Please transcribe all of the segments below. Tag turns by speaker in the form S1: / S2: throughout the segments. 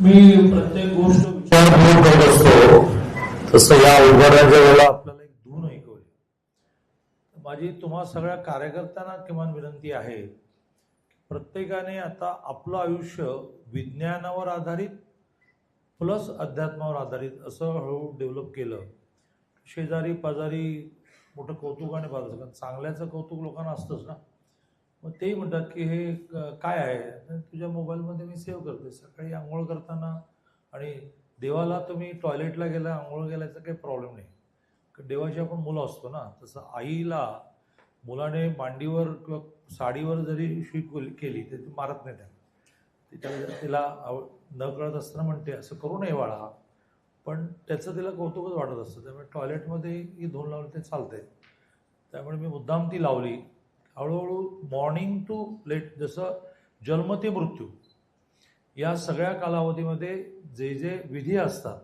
S1: मी प्रत्येक गोष्ट विचारपूर्वक करत असतो तसं या उद्घाटनाच्या वेळेला आपल्याला एक धून ऐकवली. माझी तुम्हा सगळ्या कार्यकर्त्यांना किमान विनंती आहे प्रत्येकाने आता आपलं आयुष्य विज्ञानावर आधारित प्लस अध्यात्मावर आधारित असं हळूहळू डेव्हलप केलं. शेजारी पाजारी मोठं कौतुकाने पाहत कारण चांगल्याचं कौतुक लोकांना असतंच ना. मग तेही म्हणतात की हे क- काय आहे? तुझ्या मोबाईलमध्ये मी सेव्ह करते सकाळी आंघोळ करताना आणि देवाला तुम्ही टॉयलेटला गेला आंघोळ गेल्याचा काही प्रॉब्लेम नाही. कारण देवाची आपण मुलं असतो ना तसं आईला मुलाने मांडीवर किंवा साडीवर जरी शीट केली- केली तर ती मारत नाही त्याला. तिच्या तिला आव न कळत असताना म्हणते असं करू नये बाळा. पण त्याचं तिला कौतुकच वाटत असतं. त्यामुळे टॉयलेटमध्ये ही धून लावली ते चालते त्यामुळे मी मुद्दाम ती लावली. हळूहळू मॉर्निंग टू लेट जसं जन्म ते मृत्यू या सगळ्या कालावधीमध्ये जे जे विधी असतात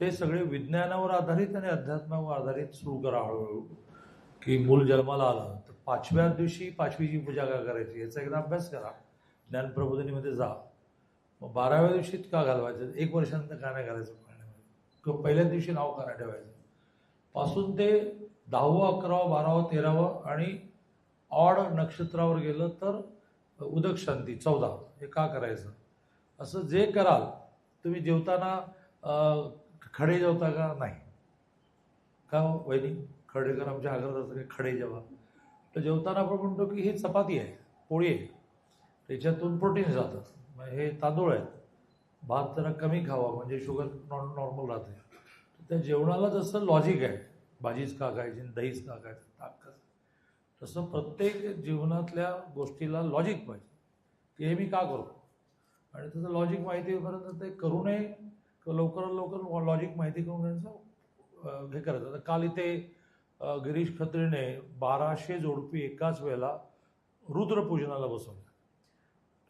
S1: ते सगळे विज्ञानावर आधारित आणि अध्यात्मावर आधारित सुरू करा हळूहळू. की मूल जन्माला आलं तर पाचव्या दिवशी पाचवीची पूजा का करायची याचा एकदा अभ्यास करा. ज्ञानप्रबोधिनीमध्ये जा. मग बाराव्या दिवशीत का घालवायचं? एक वर्षानंतर का नाही घालायचं? पाण्यामध्ये किंवा पहिल्या दिवशी नाव का नाही ठेवायचं? पासून ते दहावं अकरावं बारावं तेरावं आणि ऑड नक्षत्रावर गेलं तर उदक शांती चौदा. हे का करायचं? असं जे कराल तुम्ही जेवताना खडे जेवता का? नाही. का हो, वहिनी? खडेकर आमच्या आग्रहात असतं खडे जेवा. तर जेवताना आपण म्हणतो की ही चपाती आहे पोळी आहे. त्याच्यातून प्रोटीन जातं. मग हे तांदूळ आहेत. भात जरा कमी खावा म्हणजे शुगर नॉन नॉर्मल राहते. त्या जेवणाला जसं लॉजिक आहे भाजीच का खायची दहीच का खायचं? तसं प्रत्येक जीवनातल्या गोष्टीला लॉजिक पाहिजे. की हे मी का करू? आणि त्याचं लॉजिक माहिती होईपर्यंत ते करू नये किंवा लवकरात लवकर लॉजिक माहिती करून घेण्याचं हे करायचं. आता काल इथे गिरीश खत्रीने बाराशे जोडपी एकाच वेळेला रुद्रपूजनाला बसवले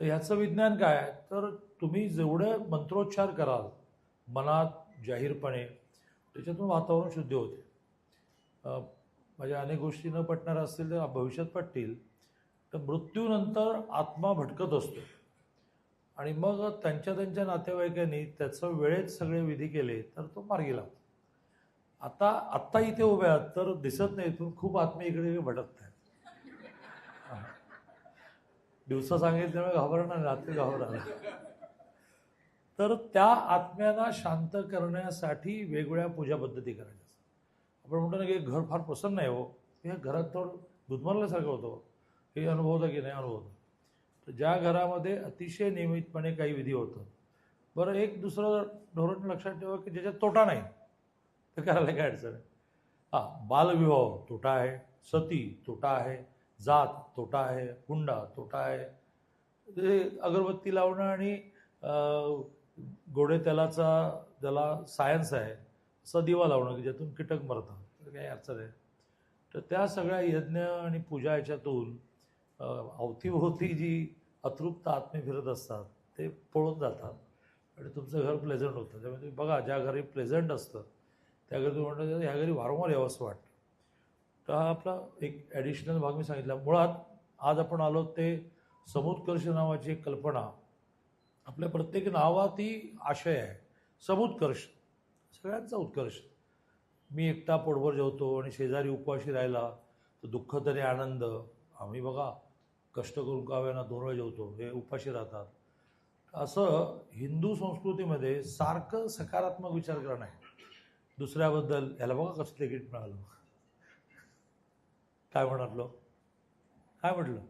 S1: तर ह्याचं विज्ञान काय? आहे तर तुम्ही जेवढे मंत्रोच्चार कराल मनात जाहीरपणे त्याच्यातून वातावरण शुद्ध होते. माझ्या अनेक गोष्टी न पटणार असतील तर भविष्यात पटतील तर मृत्यूनंतर आत्मा भटकत असतो. आणि मग त्यांच्या त्यांच्या नातेवाईकांनी त्याचं वेळेत सगळे विधी केले तर तो मार्गी लागतो. आता आत्ता इथे उभे आहात तर दिसत नाही इथून खूप आत्मे इकडे भटकत आहेत. दिवसा सांगितल्यामुळे घाबरणार रात्री घाबरणार तर त्या आत्म्यांना शांत करण्यासाठी वेगवेगळ्या पूजा पद्धती करायच्या. आपण म्हणतो ना की घर फार प्रसन्न आहे हो. हे घरात थोडं गुदमरल्यासारखं होतं हो. हे. अनुभवतं की नाही अनुभवतं. तर ज्या घरामध्ये अतिशय नियमितपणे काही विधी होतं बरं एक दुसरं धोरण लक्षात ठेवा की ज्याच्यात तोटा नाही. तर करायला काय अडचण आहे हां बालविवाह तोटा आहे सती तोटा आहे जात तोटा आहे हुंडा तोटा आहे. ते अगरबत्ती लावणं आणि गोडे तेलाचा ज्याला सायन्स आहे. असा दिवा लावणं की ज्यातून कीटक मरतात. तर काही अडचण आहे तर त्या सगळ्या यज्ञ आणि पूजा याच्यातून अवतीभोवती जी अतृप्त आत्मे फिरत असतात ते पळून जातात. आणि तुमचं घर प्लेझंट होतं. त्यामुळे तुम्ही बघा ज्या घरी प्लेझंट असतं त्या घरी तुम्ही म्हणतात ह्या घरी वारंवार यावं असं वाटतं. तर हा आपला एक ॲडिशनल भाग मी सांगितला. मुळात आज आपण आलो ते समुत्कर्ष नावाची एक कल्पना. आपल्या प्रत्येक नावातही आशय आहे. समुत्कर्ष. सगळ्यांचा उत्कर्ष. मी एकटा पोटभर जेवतो आणि शेजारी उपवाशी राहिला तर दुःख तरी आनंद. आम्ही बघा कष्ट करून काव्याना दोन वेळ जेवतो? हे उपाशी राहतात. असं हिंदू संस्कृतीमध्ये सारखं सकारात्मक विचार करणं आहे दुसऱ्याबद्दल ह्याला बघा कसं तिकीट मिळालं. काय म्हणालो? काय म्हटलं?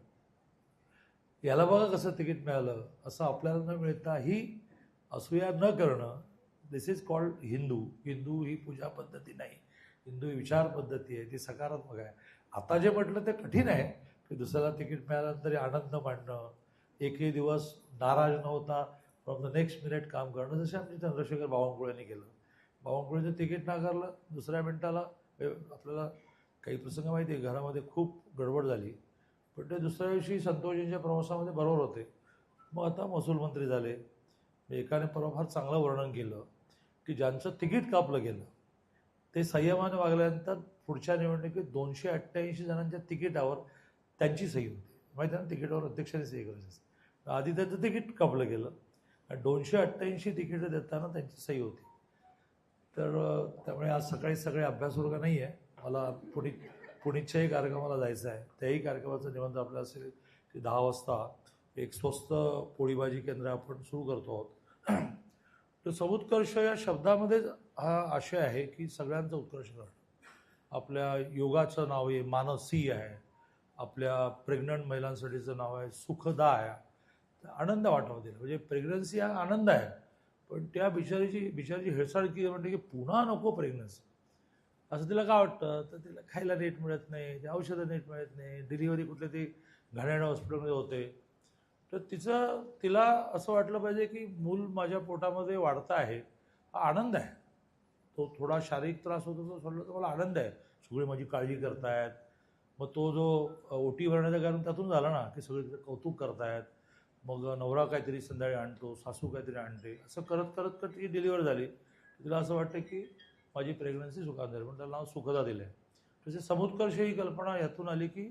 S1: याला बघा कसं तिकीट मिळालं. असं आपल्याला न मिळता ही असूया न करणं this is called Hindu Hindu ही पूजा पद्धती नाही. हिंदू ही विचार पद्धती आहे. ती सकारात्मक आहे. आता जे म्हटलं ते कठीण आहे. की दुसऱ्याला तिकीट मिळाल्यानंतर आनंद मांडणं एकही दिवस नाराज न होता फ्रॉम द नेक्स्ट मिनिट काम करणं. जसे आमचे चंद्रशेखर बावनकुळेंनी केलं. बावनकुळेचं तिकीट नाकारलं. दुसऱ्या मिनिटाला आपल्याला काही प्रसंग माहिती आहे. घरामध्ये खूप गडबड झाली. पण ते दुसऱ्या दिवशी संतोषजींच्या प्रवासामध्ये बरोबर होते. मग आता महसूल मंत्री झाले. एकाने परवा फार चांगलं वर्णन केलं. की ज्यांचं तिकीट कापलं गेलं ते संयमाने वागल्यानंतर पुढच्या निवडणुकीत दोनशे अठ्ठ्याऐंशी जणांच्या तिकिटावर त्यांची सही होती. माहिती आहे ना तिकीटावर अध्यक्षाने सही करायची असते. आधी त्यांचं तिकीट कापलं गेलं आणि दोनशे अठ्ठ्याऐंशी तिकीटं देताना त्यांची सही होती. तर त्यामुळे आज सकाळी सगळे अभ्यास वर्ग नाही आहे. मला पुणे पुणेच्याही कार्यक्रमाला जायचं आहे. त्याही कार्यक्रमाचं निबंध आपलं असेल की दहा वाजता एक स्वस्त पोळी केंद्र आपण सुरू करतो आहोत. तर समुत्कर्ष या शब्दामध्ये हा आशय आहे की सगळ्यांचा उत्कर्ष करणं. आपल्या योगाचं नाव आहे मानसी आहे. आपल्या प्रेग्नंट महिलांसाठीचं नाव आहे सुखदा आहे. आनंद वाटावा दिला म्हणजे प्रेग्नन्सी हा आनंद आहे. पण त्या बिचारीची बिचारीची हेळसाळ की म्हणते की पुन्हा नको प्रेग्नन्सी असं तिला काय वाटतं? तर तिला खायला नीट मिळत नाही ते औषधं नीट मिळत नाही डिलिव्हरी कुठले ते घाणेरड्या हॉस्पिटलमध्ये होते. तर तिचं तिला असं वाटलं पाहिजे की मूल माझ्या पोटामध्ये वाढतं आहे हा आनंद आहे. तो थोडा शारीरिक त्रास होतो तो सोडला तर मला आनंद आहे. सगळी माझी काळजी करतायत. मग तो जो ओटी भरण्याचं कारण त्यातून झाला ना की सगळे कौतुक करतायत. मग नवरा काहीतरी संध्याकाळी आणतो सासू काहीतरी आणते असं करत करत करत ती डिलिव्हर झाली. तिला असं वाटतं की माझी प्रेग्नन्सी सुखात झाली. पण त्याला नाव सुखदा दिलं आहे तसे समुत्कर्ष ही कल्पना यातून आली की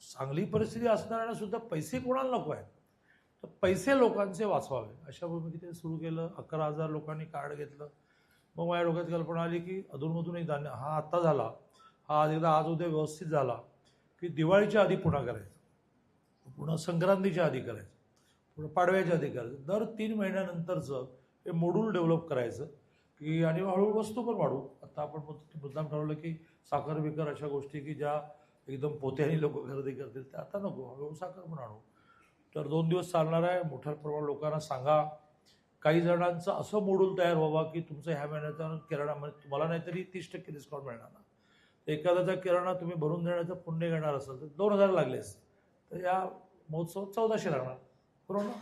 S1: चांगली परिस्थिती असणाऱ्यांना सुद्धा पैसे कोणाला नको आहेत? तर पैसे लोकांचे वाचवावे. अशा भूमिकेत सुरू केलं. अकरा हजार लोकांनी कार्ड घेतलं. मग माझ्या डोक्यात कल्पना आली की अधूनमधून एक धान्य हा आत्ता झाला. हा आज एकदा आज उद्या व्यवस्थित झाला की दिवाळीच्या आधी पुन्हा करायचं. पुन्हा संक्रांतीच्या आधी करायचं. पुन्हा पाडव्याच्या आधी करायचं. दर तीन महिन्यानंतरचं हे मोड्यूल डेव्हलप करायचं की आणि हळूहळू वस्तू पण वाढू. आता आपण मुद्दाम ठरवलं की साखर बिकर अशा गोष्टी की ज्या एकदम पोत्याने लोक खरेदी करतील. ते आता नको हळूहळू साखर पण आणू. तर दोन दिवस चालणार आहे. मोठ्या प्रमाणात लोकांना सांगा. काही जणांचं असं मोडूल तयार व्हावा की तुमचं ह्या महिन्याचा किराणा म्हणजे तुम्हाला नाहीतरी तीस टक्के डिस्काउंट मिळणार ना. एखाद्याचा किराणा तुम्ही भरून देण्याचं पुण्य घेणार असाल तर दोन हजार लागलेच तर या महोत्सव चौदाशे लागणार. बरोबर ना?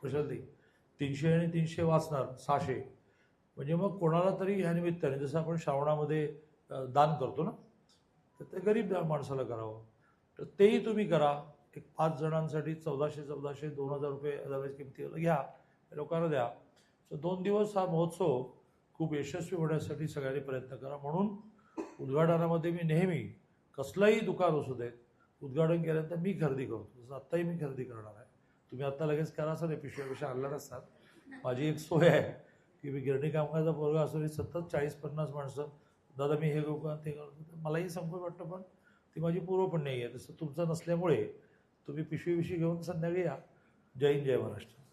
S1: प्रशांती तीनशे आणि तीनशे वाचणार सहाशे. म्हणजे मग कोणाला तरी ह्या निमित्ताने जसं आपण श्रावणामध्ये दान करतो ना? तर ते गरीब माणसाला करावं तर तेही तुम्ही करा. एक पाच जणांसाठी चौदाशे चौदाशे दोन हजार रुपये अदरवाईज किमती घ्या लोकांना द्या. सो दोन दिवस हा महोत्सव खूप यशस्वी होण्यासाठी सगळ्यांनी प्रयत्न करा. म्हणून उद्घाटनामध्ये मी नेहमी कसलंही दुकान असू देत उद्घाटन केल्यानंतर मी खरेदी करतो. जसं आत्ताही मी खरेदी करणार आहे. तुम्ही आत्ता लगेच करा सर नाही पिशव्या पिशव्या आणल्या नसतात. माझी एक सोय आहे की मी गिरणी कामगारचा पोरगा असून सतत चाळीस पन्नास माणसं दादा मी हे घेऊ का ते करतो. मलाही संकोच वाटतं पण ती माझी पूर्व पण नाही आहे तसं तुमचं नसल्यामुळे तुम्ही पिशवी पिशवी घेऊन संध्याकाळी या. जय हिंद जय महाराष्ट्र.